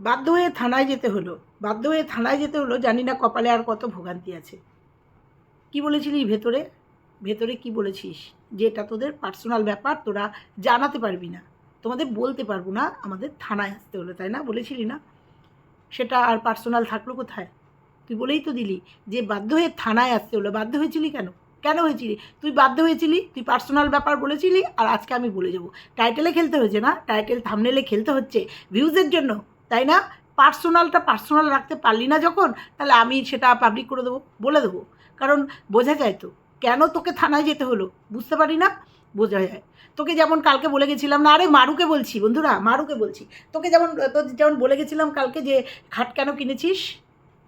বাধ্য হয়ে থানায় যেতে হলো। বাধ্য হয়ে থানায় যেতে হলো, জানি না কপালে আর কত ভোগান্তি আছে। কি বলেছিলিস ভেতরে? ভেতরে কি বলেছিস? যে এটা তোদের পার্সোনাল ব্যাপার, তোরা জানাতে পারবি না। তোমাদের বলতে পারব না, আমাদের থানায় আসতে হলো, তাই না? বলেছিলি না? সেটা আর পার্সোনাল থাকল কোথায়? তুই বলেই তো দিলি যে বাধ্য হয়ে থানায় আসতে হলো। বাধ্য হয়েছিলি কেন? কেন হয়েছিলি? তুই বাধ্য হয়েছিলি? তুই পার্সোনাল ব্যাপার বলেছিলি? আর আজকে আমি বলে যাব। টাইটেলে খেলতে হয়েছে না? টাইটেল থামনেলে খেলতে হচ্ছে। ভিউজের জন্য। তাই না? পার্সোনালটা পার্সোনাল রাখতে পারলি না যখন, তাহলে আমি সেটা পাবলিক করে দেবো, বলে দেবো। কারণ বোঝা যায় তো, কেন তোকে থানায় যেতে হলো? বুঝতে পারি না? বোঝা যায়। তোকে যেমন কালকে বলে গেছিলাম না, আরে মারুকে বলছি, বন্ধুরা, মারুকে বলছি। তোকে যেমন, তোর যেমন বলে গেছিলাম কালকে যে, খাট কেন কিনেছিস?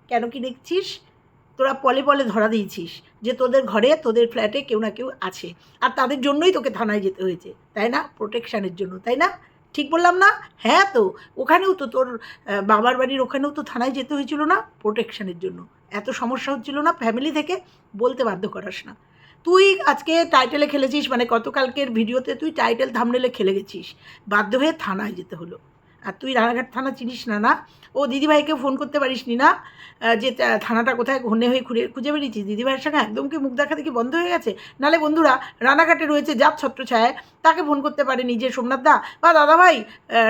কেন কিনেছিস? তোরা পলে পলে ধরা দিয়েছিস যে তোদের ঘরে, তোদের ফ্ল্যাটে কেউ না কেউ আছে। আর তাদের জন্যই তোকে থানায় যেতে হয়েছে, তাই না? প্রোটেকশানের জন্য, তাই না? ঠিক বললাম না? হ্যাঁ তো, ওখানেও তো তোর বাবার বাড়ির ওখানেও তো থানায় যেতে হয়েছিল না প্রোটেকশানের জন্য। এত সমস্যা হচ্ছিল না ফ্যামিলি থেকে, বলতে বাধ্য করাস না। তুই আজকে টাইটেলে খেলেছিস মানে গতকালকের ভিডিওতে তুই টাইটেল থামনেলে খেলে গেছিস। বাধ্য হয়ে থানায় যেতে হলো। আর তুই রানাঘাট থানা চিনিস না না? ও দিদিভাইকে ফোন করতে পারিস নি? না যে থানাটা কোথায় ঘনে হয়ে খুঁড়ে, খুঁজে বেরিয়েছিস? দিদিভাইয়ের সঙ্গে একদম কি মুখ দেখা দেখি বন্ধ হয়ে গেছে? নালে বন্ধুরা, রানাঘাটে রয়েছে যার ছত্রছায়ায়, তাকে ফোন করতে পারে নিজে সোমনাথ দা। বা দাদাভাই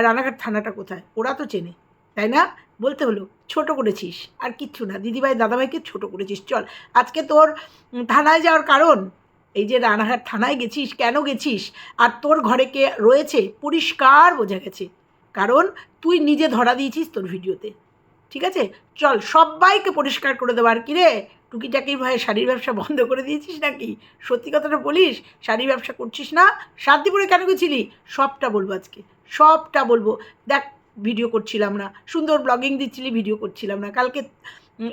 রানাঘাট থানাটা কোথায়? ওরা তো চেনে, তাই না? বলতে হলো, ছোট করেছিস, আর কিচ্ছু না। দিদিভাই, দাদাভাইকে ছোট করেছিস, চল। আজকে তোর থানায় যাওয়ার কারণ, এই যে রানাঘাট থানায় গেছিস, কেন গেছিস? আর তোর ঘরে কে রয়েছে? পরিষ্কার বোঝা গেছে। কারণ তুই নিজে ধরা দিয়েছিস তোর ভিডিওতে। ঠিক আছে? চল, সবাইকে পরিষ্কার করে দেবার কি রে? টুকিটাকি ভাই শাড়ির ব্যবসা বন্ধ করে দিয়েছিস নাকি? সত্যি কথাটা বলিস? শাড়ির ব্যবসা করছিস না? শান্তিপুরে কেন গেছিলি? সবটা বলব আজকে। সবটা বলব। দেখ, ভিডিও করছিলাম না। সুন্দর ব্লগিং দিচ্ছিলি, ভিডিও করছিলাম না। কালকে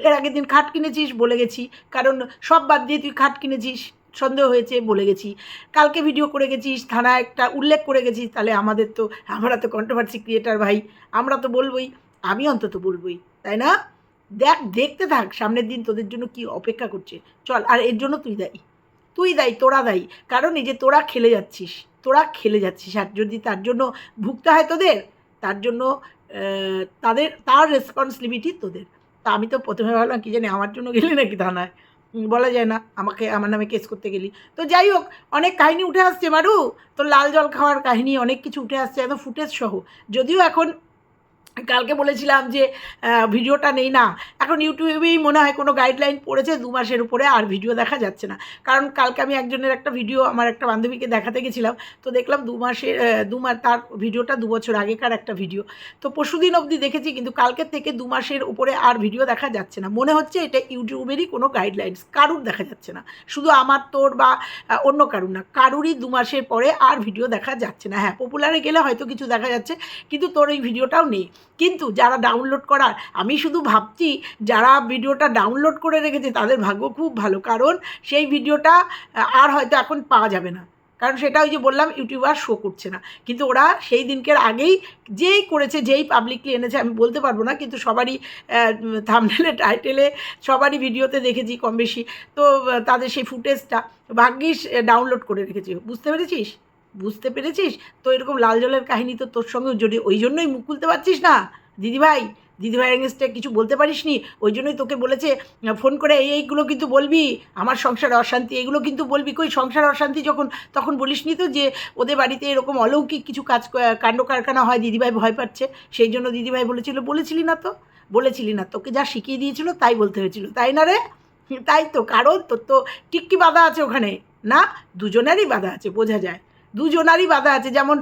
এর আগের দিন খাট কিনেছিস বলে গেছি। কারণ সব বাদ দিয়ে তুই খাট কিনেছিস। সন্দেহ হয়েছে বলে গেছি। কালকে ভিডিও করে গেছিস থানা একটা উল্লেখ করে গেছিস, তাহলে আমাদের তো, আমরা তো কন্ট্রোভার্সি ক্রিয়েটার ভাই, আমরা তো বলবই, আমি অন্তত বলবই, তাই না? দেখ, দেখতে থাক, সামনের দিন তোদের জন্য কি অপেক্ষা করছে। চল, আর এর জন্য তুই দায়ী। তুই দায়ী, তোরা দায়ী। কারণ এই যে তোরা খেলে যাচ্ছিস, তোরা খেলে যাচ্ছিস, আর যদি তার জন্য ভুগতে হয় তোদের, তার জন্য তাদের, তার রেসপন্সিবিলিটি তোদের। তা আমি তো প্রথমে ভাবলাম, কি জানি আমার জন্য গেলি নাকি থানায়। বলা যায় না, আমাকে, আমার নামে কেস করতে গেলি। তো যাই হোক, অনেক কাহিনী উঠে আসছে মারু তো লাল জল খাওয়ার কাহিনী অনেক কিছু উঠে আসছে, একদম ফুটেজ সহ। যদিও এখন কালকে বলেছিলাম যে ভিডিওটা নেই না। এখন ইউটিউবেই মনে হয় কোনো গাইডলাইন পড়েছে, দু মাসের উপরে আর ভিডিও দেখা যাচ্ছে না। কারণ কালকে আমি একজনের একটা ভিডিও আমার একটা বান্ধবীকে দেখাতে গেছিলাম। তো দেখলাম দু মাসের দু মাস তার ভিডিওটা দু বছর আগেকার একটা ভিডিও তো পরশুদিন অবধি দেখেছি, কিন্তু কালকের থেকে দু মাসের উপরে আর ভিডিও দেখা যাচ্ছে না। মনে হচ্ছে এটা ইউটিউবেরই কোনো গাইডলাইনস কারুর দেখা যাচ্ছে না। শুধু আমার, তোর বা অন্য কারুর না, কারুরই দু মাসের পরে আর ভিডিও দেখা যাচ্ছে না। হ্যাঁ পপুলারে গেলে হয়তো কিছু দেখা যাচ্ছে, কিন্তু তোর এই ভিডিওটাও নেই। কিন্তু যারা ডাউনলোড করার, আমি শুধু ভাবছি যারা ভিডিওটা ডাউনলোড করে রেখেছে তাদের ভাগ্য খুব ভালো। কারণ সেই ভিডিওটা আর হয়তো এখন পাওয়া যাবে না। কারণ সেটা ওই যে বললাম ইউটিউবার শো করছে না। কিন্তু ওরা সেই দিনকের আগেই যেই করেছে, যেই পাবলিকলি এনেছে, আমি বলতে পারব না, কিন্তু সবারই থামনেলে টাইটেলে সবারই ভিডিওতে দেখেছি কম বেশি তো তাদের সেই ফুটেজটা ভাগ্যিস ডাউনলোড করে রেখেছি। বুঝতে পেরেছিস? বুঝতে পেরেছিস? তো এরকম লাল জলের কাহিনী তো তোর সঙ্গে যদি ওই জন্যই মুখ খুলতে পারছিস না? দিদিভাই দিদিভাই এগেনস্টে কিছু বলতে পারিস নি ওই জন্যই তোকে বলেছে, ফোন করে এই এইগুলো কিন্তু বলবি? আমার সংসার অশান্তি, এগুলো কিন্তু বলবি? কই সংসার অশান্তি যখন, তখন বলিস নি তো যে ওদের বাড়িতে এরকম অলৌকিক কিছু কাজ কাণ্ড কারখানা হয়, দিদিভাই ভয় পাচ্ছে। সেই জন্য দিদিভাই বলেছিল, বলেছিলি না তো? বলেছিলি না, তোকে যা শিখিয়ে দিয়েছিল তাই বলতে হয়েছিল, তাই না রে? তাই তো, কারণ তোর তো টিক্কি বাধা আছে ওখানে, না? দুজনেরই বাধা আছে, বোঝা যায়। দুজনারই বাধা আছে। যেমন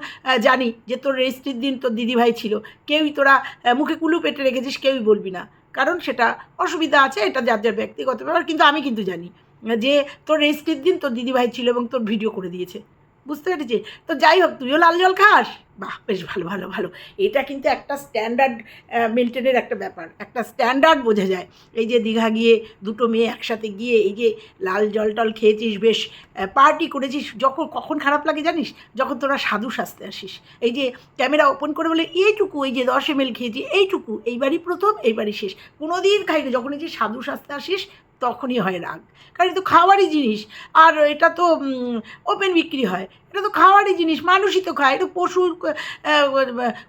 জানি যে তোর রেজিস্ট্রির দিন তোর দিদিভাই ছিল। কেউই তোরা মুখে কুলু পেটে রেখেছিস, কেউই বলবি না। কারণ সেটা অসুবিধা আছে, এটা যার যার ব্যক্তিগত ব্যাপার। কিন্তু আমি কিন্তু জানি যে তোর রেজিস্ট্রির দিন তোর দিদিভাই ছিল এবং তোর ভিডিও করে দিয়েছে। বুঝতে পেরেছি? তো যাই হোক, তুইও লাল জল খাস? বাহ, বেশ ভালো ভালো ভালো। এটা কিন্তু একটা স্ট্যান্ডার্ড মেনটেনের একটা ব্যাপার। একটা স্ট্যান্ডার্ড বোঝা যায়। এই যে দীঘা গিয়ে দুটো মেয়ে একসাথে গিয়ে এই যে লাল জল টল খেয়েছিস, বেশ পার্টি করেছিস, যখন, কখন খারাপ লাগে জানিস? যখন তোরা সাধু সাজতে আসিস। এই যে ক্যামেরা ওপেন করে বলে, এইটুকু, এই যে দশ এম এল খেয়েছি, এইটুকু, এইবারই প্রথম, এইবারই শেষ। কোনো দিন খাইনি, যখন এই যে সাধু সাজতে আসিস তখনই হয় রাগ। কারণ তো খাওয়ারই জিনিস। আর এটা তো ওপেন বিক্রি হয়। এটা তো খাওয়ারই জিনিস। মানুষই তো খায়। এটা পশু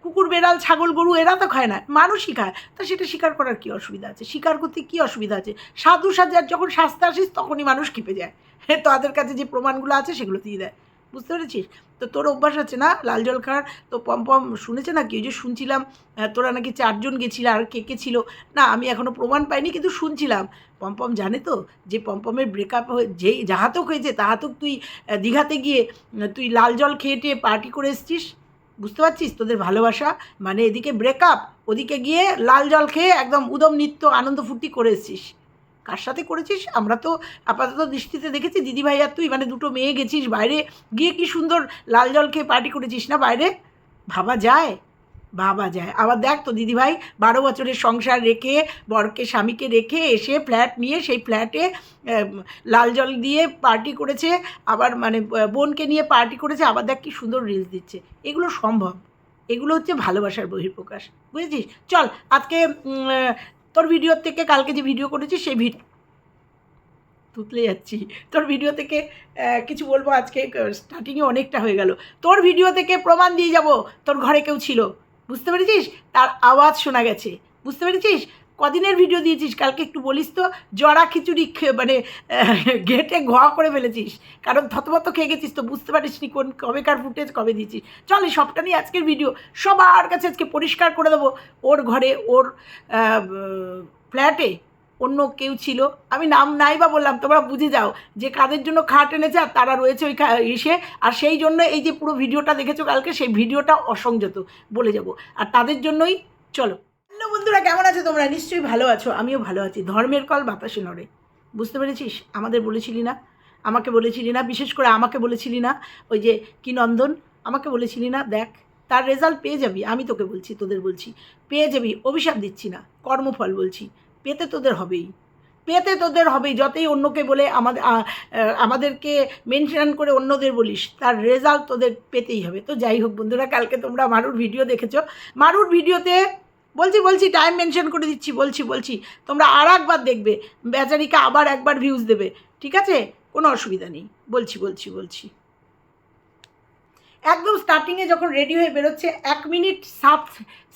কুকুর, বেড়াল, ছাগল, গরু এরা তো খায় না। মানুষই খায়। তা সেটা স্বীকার করার কী অসুবিধা আছে? স্বীকার করতে কী অসুবিধা আছে? সাধু সাজার যখন শাস্তে আসিস তখনই মানুষ খেপে যায়। তাদের কাছে যে প্রমাণগুলো আছে, সেগুলো দিয়ে দেয়। বুঝতে পেরেছিস? তো তোর অভ্যাস আছে না? লাল জল খাওয়ার? তো পম্পম শুনেছে না কি ওই যে শুনছিলাম তোরা নাকি চারজন গেছিল, আর কে কে ছিল? না, আমি এখনও প্রমাণ পাইনি, কিন্তু শুনছিলাম। পম্পম জানে তো যে পম্পমের ব্রেকআপ হয়ে, যেই যাহাতক হয়েছে তাহাতক তুই দীঘাতে গিয়ে তুই লাল জল খেয়ে টেয়ে পার্টি করে এসছিস? বুঝতে পারছিস? তোদের ভালোবাসা? মানে এদিকে ব্রেকআপ ওদিকে গিয়ে লাল জল খেয়ে একদম উদম নিত্য, আনন্দ ফুর্তি করে এসছিস। কার সাথে করেছিস? আমরা তো আপাতত দৃষ্টিতে দেখেছি দিদিভাই আর তুই মানে দুটো মেয়ে গেছিস বাইরে। গিয়ে কি সুন্দর লাল জল খেয়ে পার্টি করেছিস না বাইরে? ভাবা যায় ভাবা যায়। আবার দেখ তো দিদিভাই, বারো বছরের সংসার রেখে, বরকে স্বামীকে রেখে এসে ফ্ল্যাট নিয়ে সেই ফ্ল্যাটে লাল জল দিয়ে পার্টি করেছে, আবার মানে বোনকে নিয়ে পার্টি করেছে, আবার দেখ কি সুন্দর রিলস দিচ্ছে। এগুলো সম্ভব। এগুলো হচ্ছে ভালোবাসার বহিঃপ্রকাশ। বুঝেছিস? চল, আজকে তোর ভিডিও থেকে কালকে যে ভিডিও করেছি, সেই ভিডিও তুতলে যাচ্ছি। তোর ভিডিও থেকে কিছু বলব? আজকে স্টার্টিংয়ে অনেকটা হয়ে গেল। তোর ভিডিও থেকে প্রমাণ দিয়ে যাব। তোর ঘরে কেউ ছিল। বুঝতে পেরেছিস? তার আওয়াজ শোনা গেছে। বুঝতে পেরেছিস? কদিনের ভিডিও দিয়েছিস? কালকে একটু বলিস তো জড়া খিচুড়ি মানে ঘেটে ঘোয়া করে ফেলেছিস। কারণ থতমত খেয়ে গেছিস তো, বুঝতে পারিস নি কোন কবেকার ফুটেজ কবে দিয়েছিস। চল এই সবটা নিয়ে আজকের ভিডিও সবার কাছে আজকে পরিষ্কার করে দেবো। ওর ঘরে, ওর ফ্ল্যাটে অন্য কেউ ছিল। আমি নাম নাই বা বললাম, তোমরা বুঝে যাও যে কাদের জন্য খাট এনেছে আর তারা রয়েছে ওই ইসে আর সেই জন্য এই যে পুরো ভিডিওটা দেখেছ কালকে, সেই ভিডিওটা অসংযত বলে যাব। আর তাদের জন্যই, চলো। হ্যালো বন্ধুরা, কেমন আছো তোমরা? নিশ্চয়ই ভালো আছো, আমিও ভালো আছি। ধর্মের কল বাতাসে নড়ে। বুঝতে পেরেছিস? আমাদের বলেছিলি না? আমাকে বলেছিলি না? বিশেষ করে আমাকে বলেছিলি না? ওই যে, কি নন্দন? আমাকে বলেছিলি না? দেখ, তার রেজাল্ট পেয়ে যাবি। আমি তোকে বলছি, তোদের বলছি। পেয়ে যাবি, অভিশাপ দিচ্ছি না। কর্মফল বলছি। পেতে তোদের হবেই। পেতে তোদের হবেই। যতই অন্যকে বলে আমাদের আমাদেরকে মেনশন করে অন্যদের বলিস, তার রেজাল্ট তোদের পেতেই হবে। তো যাই হোক, বন্ধুরা, কালকে তোমরা মারুর ভিডিও দেখেছ। মারুর ভিডিওতে বলছি বলছি টাইম মেনশন করে দিচ্ছি, বলছি বলছি। তোমরা আর একবার দেখবে, বেচারিকে আবার একবার ভিউজ দেবে, ঠিক আছে? কোনো অসুবিধা নেই। বলছি বলছি বলছি। একদম স্টার্টিংয়ে যখন রেডি হয়ে বেরোচ্ছে, এক মিনিট সাত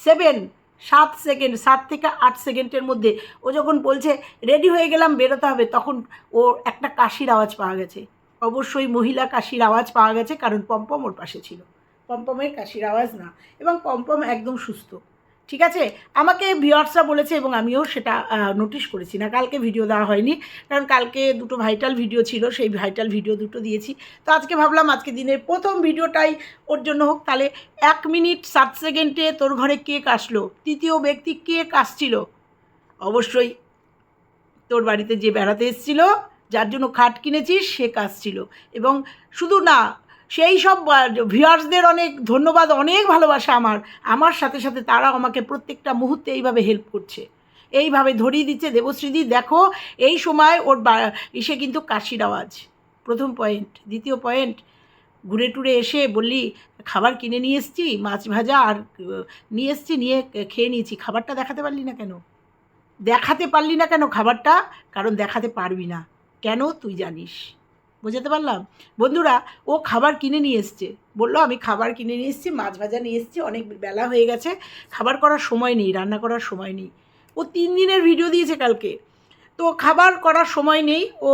সেভেন সাত সেকেন্ড সাত থেকে আট সেকেন্ডের মধ্যে ও যখন বলছে রেডি হয়ে গেলাম, বেরোতে হবে, তখন ও একটা কাশির আওয়াজ পাওয়া গেছে। অবশ্যই মহিলা কাশির আওয়াজ পাওয়া গেছে, কারণ পম্পম ওর পাশে ছিল। পম্পমের কাশির আওয়াজ না। এবং পম্পম একদম সুস্থ। ঠিক আছে? আমাকে ভিওয়ার্সরা বলেছে এবং আমিও সেটা নোটিশ করেছি। না, কালকে ভিডিও দেওয়া হয়নি। কারণ কালকে দুটো ভাইটাল ভিডিও ছিল, সেই ভাইটাল ভিডিও দুটো দিয়েছি। তো আজকে ভাবলাম আজকে দিনের প্রথম ভিডিওটাই ওর জন্য হোক। তাহলে এক মিনিট সাত সেকেন্ডে তোর ঘরে কেক আসলো? তৃতীয় ব্যক্তি কেক আসছিল? অবশ্যই তোর বাড়িতে যে বেড়াতে এসেছিল, যার জন্য খাট কিনেছিস, সে কাজ ছিল এবং শুধু না সেই সব ভিউয়ার্সদের অনেক ধন্যবাদ, অনেক ভালোবাসা আমার। আমার সাথে সাথে তারাও আমাকে প্রত্যেকটা মুহূর্তে এইভাবে হেল্প করছে। এইভাবে ধরিয়ে দিচ্ছে। দেবশ্রীদি, দেখো, এই সময় ওর এসে কিন্তু কাশির আওয়াজ। প্রথম পয়েন্ট দ্বিতীয় পয়েন্ট ঘুরে টুরে এসে বললি, খাবার কিনে নিয়ে এসছি, মাছ ভাজা আর নিয়ে এসছি, নিয়ে খেয়ে নিয়েছি। খাবারটা দেখাতে পারলি না কেন? দেখাতে পারলি না কেন খাবারটা? কারণ দেখাতে পারবি না। কেন? তুই জানিস। বোঝাতে পারলাম? বন্ধুরা, ও খাবার কিনে নিয়ে এসছে। বলল, আমি খাবার কিনে নিয়ে এসেছি, মাছ ভাজা নিয়ে এসেছি, অনেক বেলা হয়ে গেছে, খাবার করার সময় নেই, রান্না করার সময় নেই। ও তিন দিনের ভিডিও দিয়েছে কালকে। তো খাবার করার সময় নেই, ও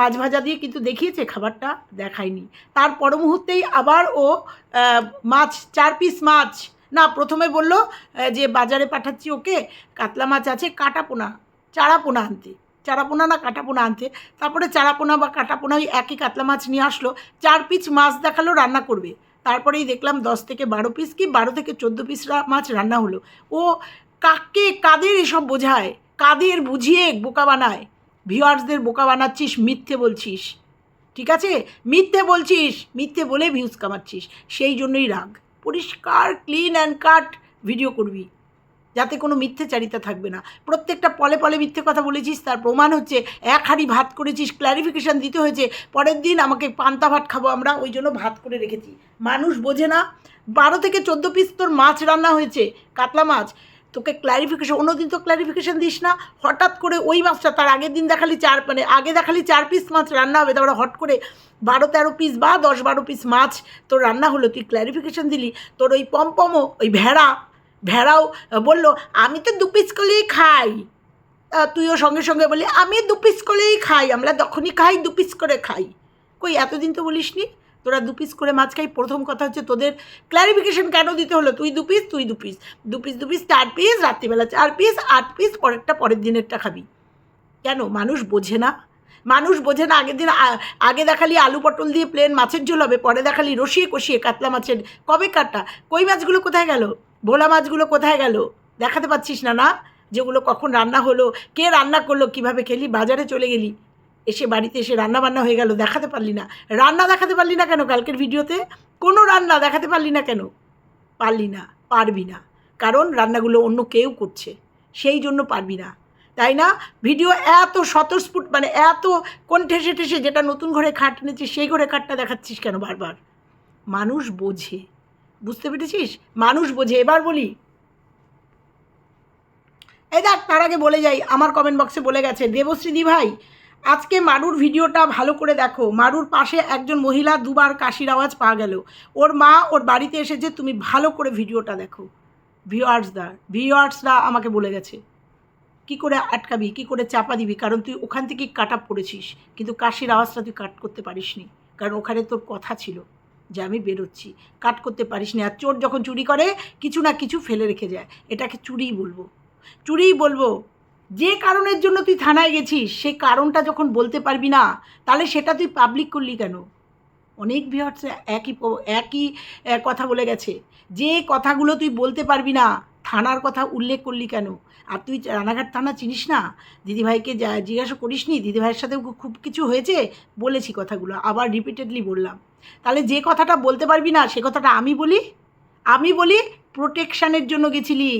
মাছ ভাজা দিয়ে কিন্তু দেখিয়েছে, খাবারটা দেখায়নি। তার পর মুহূর্তেই আবার ও মাছ, চার পিস মাছ, না, প্রথমে বলল যে বাজারে পাঠাচ্ছি ওকে, কাতলা মাছ আছে কাটা পোনা চারা পোনা আনতে। চারা পোনা না কাটা পোনা আনতে তারপরে চারাপোনা বা কাটা পোনা ওই একই কাতলা মাছ নিয়ে আসলো, চার পিস মাছ দেখাল, রান্না করবে। তারপরেই দেখলাম দশ থেকে বারো পিস কি বারো থেকে চোদ্দ পিস মাছ রান্না হলো। ও কাকে কাদের এসব বোঝায়? কাদের বুঝিয়ে বোকা বানায়? ভিউয়ার্সদের বোকা বানাচ্ছিস, মিথ্যে বলছিস। ঠিক আছে? মিথ্যে বলছিস, মিথ্যে বলে ভিউজ কামাচ্ছিস। সেই জন্যই রাগ। পরিষ্কার ক্লিন অ্যান্ড কাট ভিডিও করবি। যাতে কোনো মিথ্যেচারিতা থাকবে না। প্রত্যেকটা পলে পলে মিথ্যে কথা বলেছিস, তার প্রমাণ হচ্ছে এক হাঁড়ি ভাত করেছিস ক্ল্যারিফিকেশান দিতে হয়েছে, পরের দিন আমাকে পান্তা ভাত খাব আমরা, ওই জন্য ভাত করে রেখেছি। মানুষ বোঝে না, বারো থেকে চোদ্দ পিস তোর মাছ রান্না হয়েছে, কাতলা মাছ, তোকে ক্ল্যারিফিকেশন অন্যদিন তো ক্ল্যারিফিকেশন দিস না, হঠাৎ করে ওই মাছটা তার আগের দিন দেখালি চার মানে আগে দেখালি চার পিস মাছ রান্না হবে, তারপরে হট করে বারো তেরো পিস বা দশ বারো পিস মাছ তোর রান্না হলো, তুই ক্ল্যারিফিকেশন দিলি, তোর ওই পমপমও, ওই ভেড়া ভেড়াও বলল, আমি তো দু পিস করলেই খাই। তুইও সঙ্গে সঙ্গে বলি আমি দু পিস করেই খাই, আমরা যখনই খাই, দু পিস করে খাই। কই, এতদিন তো বলিসনি, তোরা দু পিস করে মাছ খাই, প্রথম কথা হচ্ছে তোদের ক্ল্যারিফিকেশন কেন দিতে হলো? তুই দু পিস তুই দু পিস দু পিস দু পিস চার পিস রাত্রিবেলা চার পিস আট পিস পরেরটা পরের দিনেরটা খাবি। কেন? মানুষ বোঝে না। মানুষ বোঝে না, আগের দিন আগে দেখালি আলু পটল দিয়ে প্লেন মাছের ঝোল হবে, পরে দেখালি রসিয়ে কষিয়ে কাতলা মাছের, কবে কাটা কই মাছগুলো কোথায় গেল? ভোলা মাছগুলো কোথায় গেল? দেখাতে পাচ্ছিস না না? যেগুলো কখন রান্না হলো, কে রান্না করল, কীভাবে খেলি, বাজারে চলে গেলি, এসে বাড়িতে এসে রান্না বান্না হয়ে গেল, দেখাতে পারলি না। রান্না দেখাতে পারলি না কেন কালকের ভিডিওতে? কোনো রান্না দেখাতে পারলি না কেন? পারলি না, পারবি না। কারণ রান্নাগুলো অন্য কেউ করছে, সেই জন্য পারবি না। তাই না? ভিডিও এত স্বতঃস্ফুট মানে এত কোন ঠেসে ঠেসে যেটা নতুন ঘরে খাট এনেছিস সেই ঘরে খাটটা দেখাচ্ছিস কেন বারবার? মানুষ বোঝে। বুঝতে পেরেছিস? মানুষ বোঝে। এবার বলি। এই দেখ, তার আগে বলে যাই, আমার কমেন্ট বক্সে বলে গেছে দেবশ্রীদি ভাই, আজকে মারুর ভিডিওটা ভালো করে দেখো। মারুর পাশে একজন মহিলা দুবার কাশির আওয়াজ পাওয়া গেল। ওর মা ওর বাড়িতে এসেছে, তুমি ভালো করে ভিডিওটা দেখো। ভিওয়ার্সদা ভিওয়ার্সরা আমাকে বলে গেছে। কি করে আটকাবি, কি করে চাপা দিবি? কারণ তুই ওখান থেকে কাট আপ করেছিস। কিন্তু কাশির আওয়াজটা তুই কাট করতে পারিসনি। কারণ ওখানে তোর কথা ছিল যে আমি বেরোচ্ছি। কাট করতে পারিস পারিসনি। আর চোর যখন চুরি করে, কিছু না কিছু ফেলে রেখে যায়। এটাকে চুরিই বলব। চুরিই বলব। যে কারণের জন্য তুই থানায় গেছিস সেই কারণটা যখন বলতে পারবি না, তাহলে সেটা তুই পাবলিক করলি কেন? অনেক ভিউয়ার্স একই একই কথা বলে গেছে। যে কথাগুলো তুই বলতে পারবি না থানার কথা উল্লেখ করলি কেন? আর তুই রানাঘাট থানা চিনিস না? দিদিভাইকে যা জিজ্ঞাসা করিস নি দিদিভাইয়ের সাথে খুব কিছু হয়েছে? বলেছি কথাগুলো, আবার রিপিটেডলি বললাম। তাহলে যে কথাটা বলতে পারবি না, সে কথাটা আমি বলি? আমি বলি প্রোটেকশানের জন্য গেছিলি।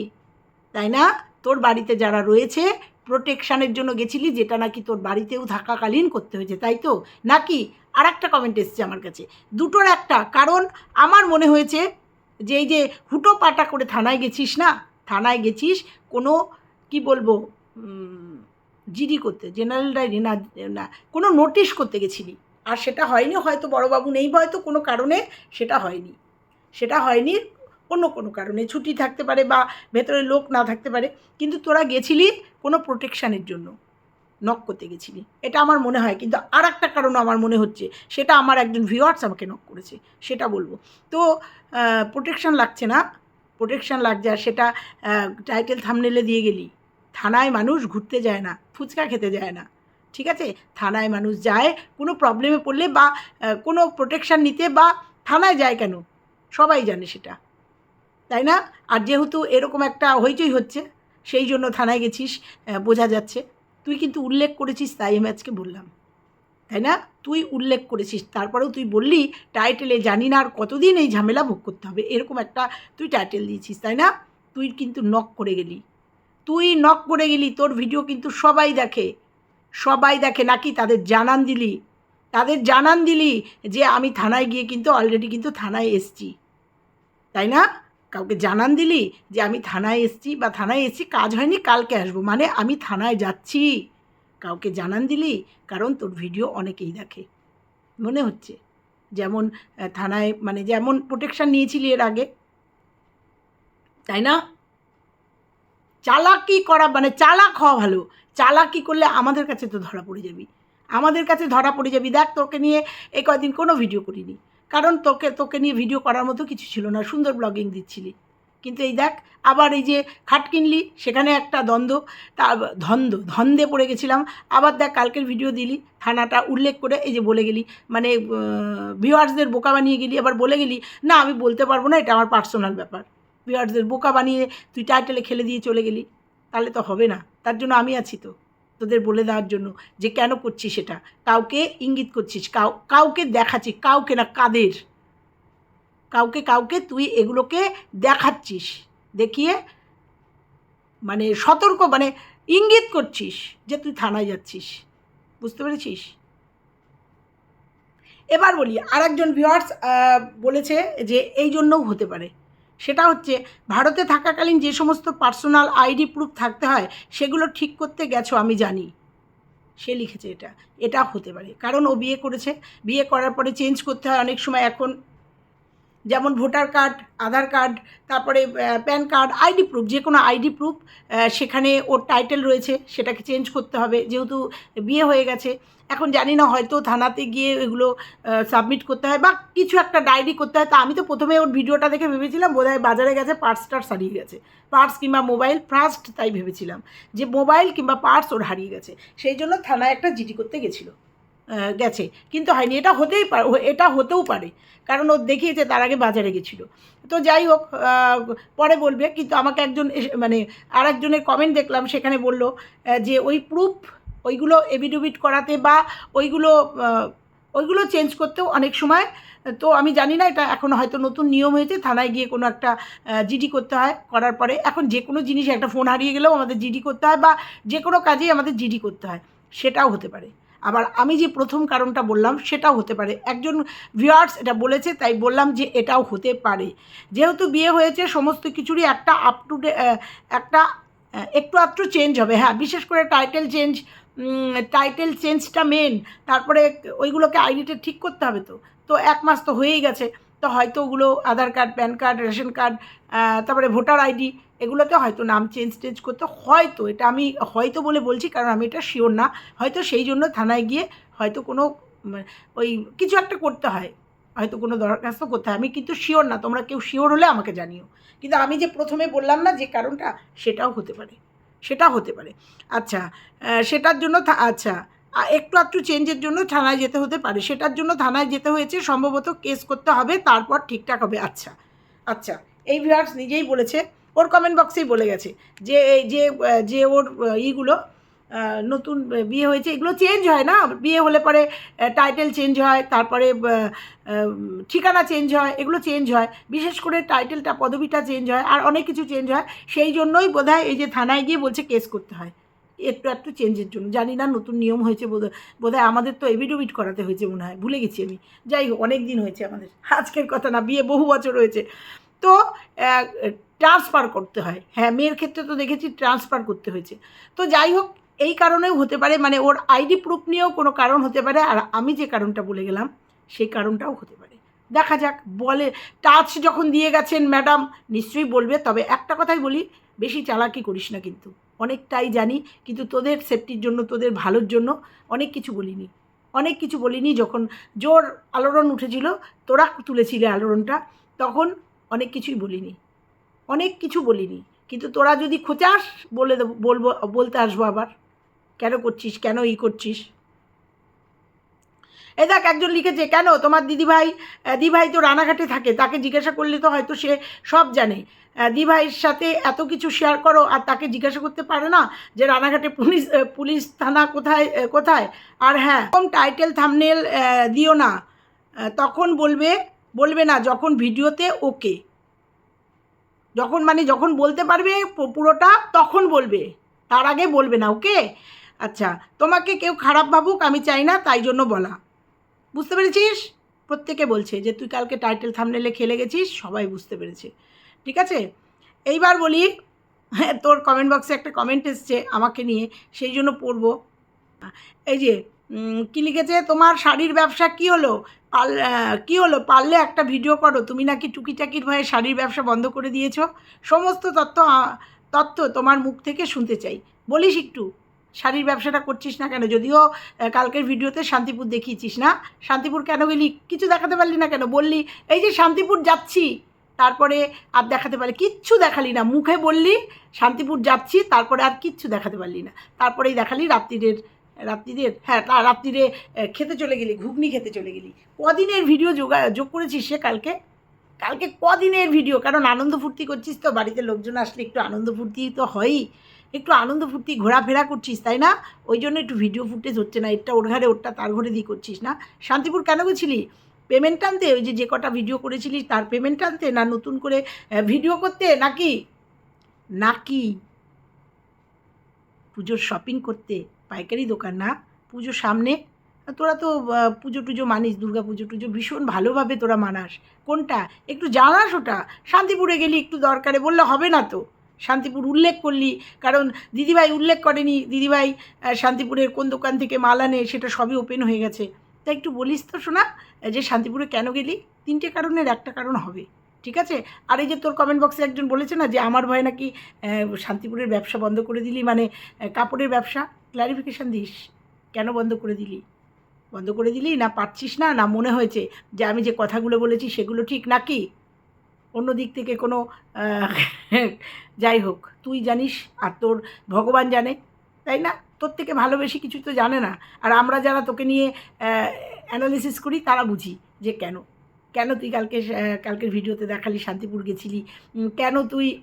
তাই না? তোর বাড়িতে যারা রয়েছে প্রোটেকশানের জন্য গেছিলি, যেটা নাকি তোর বাড়িতেও থাকাকালীন করতে হয়েছে, তাই তো? নাকি? আর একটা কমেন্ট এসছে আমার কাছে। দুটোর একটা, কারণ আমার মনে হয়েছে যে এই যে হুটো পাটা করে থানায় গেছিস না? থানায় গেছিস কোনো, কি বলব জিডি করতে, জেনারেল ডায়েরি না না, কোনো নোটিশ করতে গেছিলি। আর সেটা হয়নি, হয়তো বড়বাবু নেই হয়তো কোনো কারণে সেটা হয়নি। সেটা হয়নি, অন্য কোনো কারণে। ছুটি থাকতে পারে বা ভেতরে লোক না থাকতে পারে। কিন্তু তোরা গেছিলি কোনো প্রোটেকশানের জন্য। নক করতে গেছিলি। এটা আমার মনে হয়, কিন্তু আর একটা কারণ আমার মনে হচ্ছে, সেটা আমার একজন ভিউয়ার্স আমাকে নক করেছে, সেটা বলব। তো প্রোটেকশান লাগছে না? প্রোটেকশান লাগছে আর সেটা টাইটেল থামনেলে দিয়ে গেলি। থানায় মানুষ ঘুরতে যায় না, ফুচকা খেতে যায় না, ঠিক আছে? থানায় মানুষ যায়, কোনো প্রবলেমে পড়লে বা কোনো প্রোটেকশান নিতে বা থানায় যায় কেন? সবাই জানে সেটা, তাই না? আর যেহেতু এরকম একটা হইচই হচ্ছে, সেই জন্য থানায় গেছিস বোঝা যাচ্ছে। তুই কিন্তু উল্লেখ করেছিস তাই আমি আজকে বললাম। তাই না? তুই উল্লেখ করেছিস। তারপরেও তুই বললি, টাইটেলে জানি না আর কতদিন এই ঝামেলা ভোগ করতে হবে। এরকম একটা তুই টাইটেল দিয়েছিস, তাই না? তুই কিন্তু নক করে গেলি। তুই নক করে গেলি, তোর ভিডিও কিন্তু সবাই দেখে। সবাই দেখে নাকি তাদের জানান দিলি। তাদের জানান দিলি যে আমি থানায় গিয়ে কিন্তু অলরেডি কিন্তু থানায় এসছি। তাই না? কাউকে জানান দিলি যে আমি থানায় এসছি বা থানায় এসছি, কাজ হয়নি, কালকে আসব। মানে আমি থানায় যাচ্ছি। কাউকে জানান দিলি, কারণ তোর ভিডিও অনেকেই দেখে। মনে হচ্ছে। যেমন থানায় মানে যেমন প্রোটেকশান নিয়েছিলি এর আগে। তাই না? চালাকি করা মানে চালাক হওয়া ভালো। চালাকি করলে আমাদের কাছে তো ধরা পড়ে যাবি। আমাদের কাছে ধরা পড়ে যাবি। দেখ, তোকে নিয়ে এই কয়দিন কোনো ভিডিও করিনি। কারণ তোকে তোকে নিয়ে ভিডিও করার মতো কিছু ছিল না, সুন্দর ব্লগিং দিচ্ছিলি। কিন্তু এই দেখ, আবার এই যে খাট কিনলি, সেখানে একটা দ্বন্দ্ব, তা ধন্দ, ধন্দে পড়ে গেছিলাম। আবার দেখ, কালকের ভিডিও দিলি, থানাটা উল্লেখ করে এই যে বলে গেলি মানে ভিউয়ার্সদের বোকা বানিয়ে গেলি, আবার বলে গেলি, না, আমি বলতে পারব না, এটা আমার পার্সোনাল ব্যাপার। ভিউয়ার্সদের বোকা বানিয়ে তুই টাইটেলে খেলে দিয়ে চলে গেলি, তাহলে তো হবে না, তার জন্য আমি আছি তো। তোদের বলে দেওয়ার জন্য যে কেন করছিস সেটা কাউকে ইঙ্গিত করছিস, কাউ, কাউকে দেখাচ্ছিস, কাউকে না কাদের? কাউকে কাউকে তুই এগুলোকে দেখাচ্ছিস, দেখিয়ে মানে সতর্ক মানে ইঙ্গিত করছিস যে তুই থানায় যাচ্ছিস। বুঝতে পেরেছিস? এবার বলি আর একজন ভিওয়ার্স বলেছে যে এই জন্যও হতে পারে। সেটা হচ্ছে ভারতে থাকাকালীন যে সমস্ত পার্সোনাল আইডি প্রুফ থাকতে হয়, সেগুলো ঠিক করতে গেছো আমি জানি। সে লিখেছে এটা। এটা হতে পারে। কারণ ও বিয়ে করেছে। বিয়ে করার পরে চেঞ্জ করতে হয় অনেক সময়। এখন যেমন ভোটার কার্ড, আধার কার্ড, তারপরে প্যান কার্ড, আইডি প্রুফ, যে কোনো আইডি প্রুফ সেখানে ওর টাইটেল রয়েছে, সেটাকে চেঞ্জ করতে হবে। যেহেতু বিয়ে হয়ে গেছে, এখন জানি না হয়তো থানাতে গিয়ে এগুলো সাবমিট করতে হয় বা কিছু একটা ডায়েরি করতে হয়। তা আমি তো প্রথমে ওর ভিডিওটা দেখে ভেবেছিলাম, বোধহয় বাজারে গেছে পার্স টার্স হারিয়ে গেছে। পার্স কিংবা মোবাইল ফার্স্ট তাই ভেবেছিলাম যে মোবাইল কিংবা পার্স ওর হারিয়ে গেছে। সেই জন্য থানায় একটা জিডি করতে গেছিল। গেছে। কিন্তু হয়নি, এটা হতেই পারে এটা হতেও পারে। কারণ ও দেখিয়েছে তার আগে বাজারে গেছিল। তো যাই হোক পরে বলবে, কিন্তু আমাকে একজন মানে আর একজনের কমেন্ট দেখলাম, সেখানে বলল যে ওই প্রুফ ওইগুলো এভিডেভিট করাতে বা ওইগুলো ওইগুলো চেঞ্জ করতেও অনেক সময়, তো আমি জানি না, এটা এখন হয়তো নতুন নিয়ম হয়েছে, থানায় গিয়ে কোনো একটা জিডি করতে হয়, করার পরে এখন যে কোনো জিনিস একটা ফোন হারিয়ে গেলেও আমাদের জিডি করতে হয় বা যে কোনো কাজেই আমাদের জিডি করতে হয়, সেটাও হতে পারে। আবার আমি যে প্রথম কারণটা বললাম, সেটাও হতে পারে। একজন ভিউয়ার্স এটা বলেছে, তাই বললাম যে এটাও হতে পারে। যেহেতু বিয়ে হয়েছে, সমস্ত কিছুরই একটা আপ টু ডে একটা একটু আধটু চেঞ্জ হবে। হ্যাঁ বিশেষ করে টাইটেল চেঞ্জ টাইটেল চেঞ্জটা মেন তারপরে ওইগুলোকে আইডিটা ঠিক করতে হবে তো। তো এক মাস তো হয়েই গেছে, তো হয়তো ওগুলো Aadhaar card PAN card ration card তারপরে ভোটার আইডি এগুলোতে হয়তো নাম চেঞ্জ টেঞ্জ করতে হয়তো, এটা আমি হয়তো বলে বলছি কারণ আমি এটা শিওর না, হয়তো সেই জন্য থানায় গিয়ে হয়তো কোনো ওই কিছু একটা করতে হয়, হয়তো কোনো দরখাস্ত করতে হয়, আমি কিন্তু শিওর না, তোমরা কেউ শিওর হলে আমাকে জানিও। কিন্তু আমি যে প্রথমে বললাম না যে কারণটা, সেটাও হতে পারে সেটা হতে পারে। আচ্ছা সেটার জন্য আচ্ছা একটু একটু চেঞ্জের জন্য থানায় যেতে হতে পারে, সেটার জন্য থানায় যেতে হয়েছে, সম্ভবত কেস করতে হবে, তারপর ঠিকঠাক হবে আচ্ছা আচ্ছা এই ভিউয়ার্স নিজেই বলেছে ওর কমেন্ট বক্সেই বলে গেছে যে, এই যে যে ওর ইগুলো নতুন বিয়ে হয়েছে, এগুলো চেঞ্জ হয় না? বিয়ে হলে পরে টাইটেল চেঞ্জ হয়, তারপরে ঠিকানা চেঞ্জ হয়, এগুলো চেঞ্জ হয়। বিশেষ করে টাইটেলটা পদবিটা চেঞ্জ হয়, আর অনেক কিছু চেঞ্জ হয়। সেই জন্যই বোধহয় এই যে থানায় গিয়ে বলছে কেস করতে হয়। একটু একটু চেঞ্জের জন্য। জানি না, নতুন নিয়ম হয়েছে বোধ, বোধহয় আমাদের তো এভিডোভিট করাতে হয়েছে মনে হয়। ভুলে গেছি আমি। যাই হোক, অনেক দিন হয়েছে আমাদের। আজকের কথা না, বিয়ে বহু বছর হয়েছে। তো ট্রান্সফার করতে হয়। হ্যাঁ মেয়ের ক্ষেত্রে তো দেখেছি ট্রান্সফার করতে হয়েছে। তো যাই হোক, এই কারণেও হতে পারে মানে ওর আইডি প্রুফ নিয়েও কোনো কারণ হতে পারে, আর আমি যে কারণটা বলে গেলাম, সেই কারণটাও হতে পারে। দেখা যাক, বলে, টাচ যখন দিয়ে গেছেন ম্যাডাম, নিশ্চয়ই বলবে, তবে একটা কথাই বলি, বেশি চালাকি করিস না কিন্তু। অনেকটাই জানি, কিন্তু তোদের সেফটির জন্য, তোদের ভালোর জন্য অনেক কিছু বলিনি। অনেক কিছু বলিনি, যখন জোর আলোড়ন উঠেছিল, তোরা তুলেছিলে আলোড়নটা, তখন অনেক কিছুই বলিনি। অনেক কিছু বলিনি। কিন্তু তোরা যদি খোঁচাস, বলে বলব, বলতে আসব আবার। কেন করছিস? কেন ই করছিস? এই দেখ, একজন লিখেছে, কেন? তোমার দিদিভাই দিভাই তো রানাঘাটে থাকে। তাকে জিজ্ঞাসা করলে তো হয়তো সে সব জানে। দিভাইয়ের সাথে এত কিছু শেয়ার করো, আর তাকে জিজ্ঞাসা করতে পারে না যে রানাঘাটে পুলিশ পুলিশ থানা কোথায় কোথায়? আর হ্যাঁ কম টাইটেল থামনেল দিও না। তখন বলবে বলবে না, যখন ভিডিওতে ওকে যখন মানে যখন বলতে পারবে পুরোটা, তখন বলবে। তার আগে বলবে না, ওকে? আচ্ছা তোমাকে কেউ খারাপ ভাবুক, আমি চাই না, তাই জন্য বলা। বুঝতে পেরেছিস? প্রত্যেকে বলছে যে, তুই কালকে টাইটেল থামনেলে খেলে গেছিস? সবাই বুঝতে পেরেছে। ঠিক আছে? এইবার বলি হ্যাঁ তোর কমেন্ট বক্সে একটা কমেন্ট এসছে আমাকে নিয়ে, সেই জন্য পড়ব। এই যে কি লিখেছে? তোমার শাড়ির ব্যবসা কি হলো? পাল কী হলো? পারলে একটা ভিডিও করো। তুমি নাকি টুকিটাকির ভয়ে শাড়ির ব্যবসা বন্ধ করে দিয়েছ? সমস্ত আ- তথ্য তোমার মুখ থেকে শুনতে চাই। বলিস একটু, শাড়ির ব্যবসাটা করছিস না কেন? যদিও কালকের ভিডিওতে শান্তিপুর দেখিয়েছিস না? শান্তিপুর কেন গেলি? কিছু দেখাতে পারলি না কেন? বললি, এই যে শান্তিপুর যাচ্ছি। তারপরে আর দেখাতে পারলি, কিচ্ছু দেখালি না। মুখে বললি, শান্তিপুর যাচ্ছি। তারপরে আর কিচ্ছু দেখাতে পারলি না। তারপরেই দেখালি রাত্রিরের রাত্রিদের হ্যাঁ তা রাত্রিরে খেতে চলে গেলি, ঘুগনি খেতে চলে গেলি। কদিনের ভিডিও যোগা, যোগ করেছিস সে কালকে? কালকে কদিনের ভিডিও? কারণ আনন্দ ফুর্তি করছিস তো, বাড়িতে লোকজন আসলে একটু আনন্দ ফুর্তি তো হয়ই। একটু আনন্দ ফুর্তি, ঘোরাফেরা করছিস, তাই না? ওই জন্য একটু ভিডিও ফুটেজ হচ্ছে না এটা ওর ঘরে ওরটা তার ঘরে দিয়ে করছিস না? শান্তিপুর কেন গেছিলি? পেমেন্ট আনতে? ওই যে যে কটা ভিডিও করেছিলিস, তার পেমেন্ট আনতে? না নতুন করে ভিডিও করতে? নাকি? নাকি? পুজোর শপিং করতে? পাইকারি দোকান না, পুজোর সামনে। তোরা তো পুজো টুজো মানিস, দুর্গা পুজো টুজো ভীষণ ভালোভাবে তোরা মানাস। কোনটা? একটু জানাস ওটা। শান্তিপুরে গেলি একটু দরকারে, বললে হবে না তো। শান্তিপুর উল্লেখ করলি, কারণ দিদিভাই উল্লেখ করেনি। দিদিভাই শান্তিপুরের কোন দোকান থেকে মাল আনে, সেটা সবই ওপেন হয়ে গেছে। তা একটু বলিস তো শোনা যে শান্তিপুরে কেন গেলি? তিনটে কারণের একটা কারণ হবে। ঠিক আছে? আর এই যে তোর কমেন্ট বক্সে একজন বলেছে না যে, আমার ভয় নাকি শান্তিপুরের ব্যবসা বন্ধ করে দিলি মানে কাপড়ের ব্যবসা? ক্ল্যারিফিকেশান দিস। কেন বন্ধ করে দিলি? বন্ধ করে দিলি না পারছিস না? না মনে হয়েছে যে, আমি যে কথাগুলো বলেছি সেগুলো ঠিক নাকি? অন্য দিক থেকে কোনো যাই হোক, তুই জানিস আর তোর ভগবান জানে, তাই না? তোর থেকে ভালো বেশি কিছু তো জানে না। আর আমরা যারা তোকে নিয়ে অ্যানালিসিস করি, তারা বুঝি যে কেন। কেন তুই কালকে কালকের ভিডিওতে দেখালি শান্তিপুর গেছিলি? কেন তুই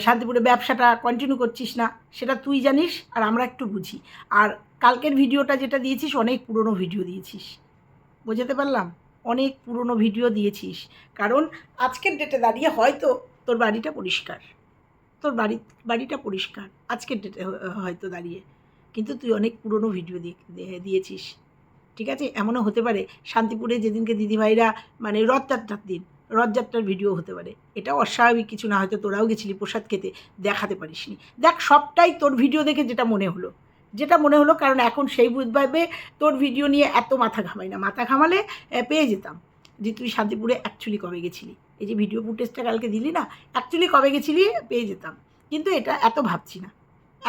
শান্তিপুরে ব্যবসাটা কন্টিনিউ করছিস না? সেটা তুই জানিস আর আমরা একটু বুঝি। আর কালকের ভিডিওটা যেটা দিয়েছিস, অনেক পুরনো ভিডিও দিয়েছিস। বোঝাতে পারলাম? অনেক পুরনো ভিডিও দিয়েছিস। কারণ আজকের ডেটে দাঁড়িয়ে হয়তো তোর বাড়িটা পরিষ্কার। তোর বাড়ি, বাড়িটা পরিষ্কার। আজকের ডেটে হয়তো দাঁড়িয়ে। কিন্তু তুই অনেক পুরনো ভিডিও দিয়ে, দিয়ে- দিয়েছিস। ঠিক আছে? এমনও হতে পারে শান্তিপুরে যেদিনকে দিদিভাইরা মানে রথযাত্রার দিন, রথযাত্রার ভিডিও হতে পারে। এটা অস্বাভাবিক কিছু না, হয়তো তোরাও গেছিলি প্রসাদ খেতে, দেখাতে পারিসনি। দেখ, সবটাই তোর ভিডিও দেখে যেটা মনে হলো। যেটা মনে হলো, কারণ এখন সেই বুধভাবে তোর ভিডিও নিয়ে এত মাথা ঘামাই না। মাথা ঘামালে পেয়ে যেতাম যে তুই শান্তিপুরে অ্যাকচুয়ালি কবে গেছিলি? এই যে ভিডিও ফুটেজটা কালকে দিলি না অ্যাকচুয়ালি কবে গেছিলি, পেয়ে যেতাম। কিন্তু এটা এত ভাবছি না।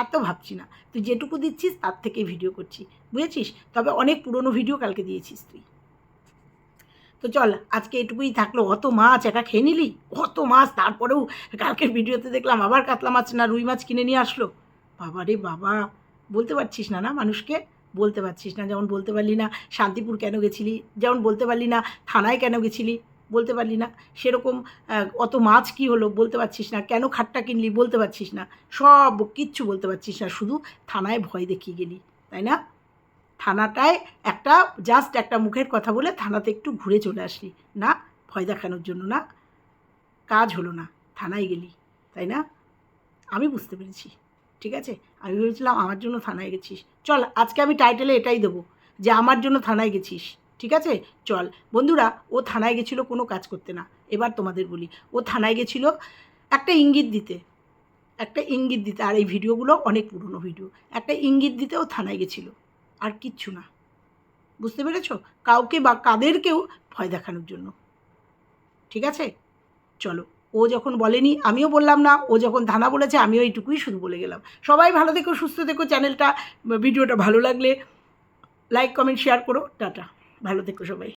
এত ভাবছি না। তুই যেটুকু দিচ্ছিস, তার থেকেই ভিডিও করছি। বুঝেছিস? তবে অনেক পুরনো ভিডিও কালকে দিয়েছিস তুই। তো চল, আজকে এটুকুই থাকল। অত মাছ একা খেয়ে নিলি? অত মাছ? তারপরেও কালকের ভিডিওতে দেখলাম আবার কাতলা মাছ না রুই মাছ কিনে নিয়ে আসলো। বাবা রে বাবা! বলতে পারছিস না না মানুষকে? বলতে পারছিস না। যেমন বলতে পারলি না, শান্তিপুর কেন গেছিলি? যেমন বলতে পারলি না, থানায় কেন গেছিলি? বলতে পারলি না। সেরকম অত মাছ কি হলো বলতে পারছিস না। কেন খাট্টা কিনলি বলতে পারছিস না। সব কিচ্ছু বলতে পারছিস না। শুধু থানায় ভয় দেখিয়ে গেলি, তাই না? থানাটায় একটা জাস্ট একটা মুখের কথা বলে থানাতে একটু ঘুরে চলে আসলি। না, ভয় দেখানোর জন্য না। কাজ হলো না, থানায় গেলি, তাই না? আমি বুঝতে পেরেছি, ঠিক আছে? আমি ভেবেছিলাম আমার জন্য থানায় গেছিস। চল, আজকে আমি টাইটেলে এটাই দেবো, যে আমার জন্য থানায় গেছিস। ঠিক আছে? চল। বন্ধুরা, ও থানায় গেছিল, কোনো কাজ করতে না। এবার তোমাদের বলি, ও থানায় গেছিল একটা ইঙ্গিত দিতে। একটা ইঙ্গিত দিতে। আর এই ভিডিওগুলো অনেক পুরনো ভিডিও। একটা ইঙ্গিত দিতে ও থানায় গেছিল। আর কিচ্ছু না। বুঝতে পেরেছ? কাউকে বা কাদেরকেও ভয় দেখানোর জন্য। ঠিক আছে? চলো। ও যখন বলেনি, আমিও বললাম না। ও যখন থানা বলেছে, আমিও এইটুকুই শুধু বলে গেলাম। সবাই ভালো থেকো, সুস্থ থেকো। চ্যানেলটা, ভিডিওটা ভালো লাগলে, লাইক, কমেন্ট, শেয়ার করো। Ta ta. ভালো থেকো সবাই।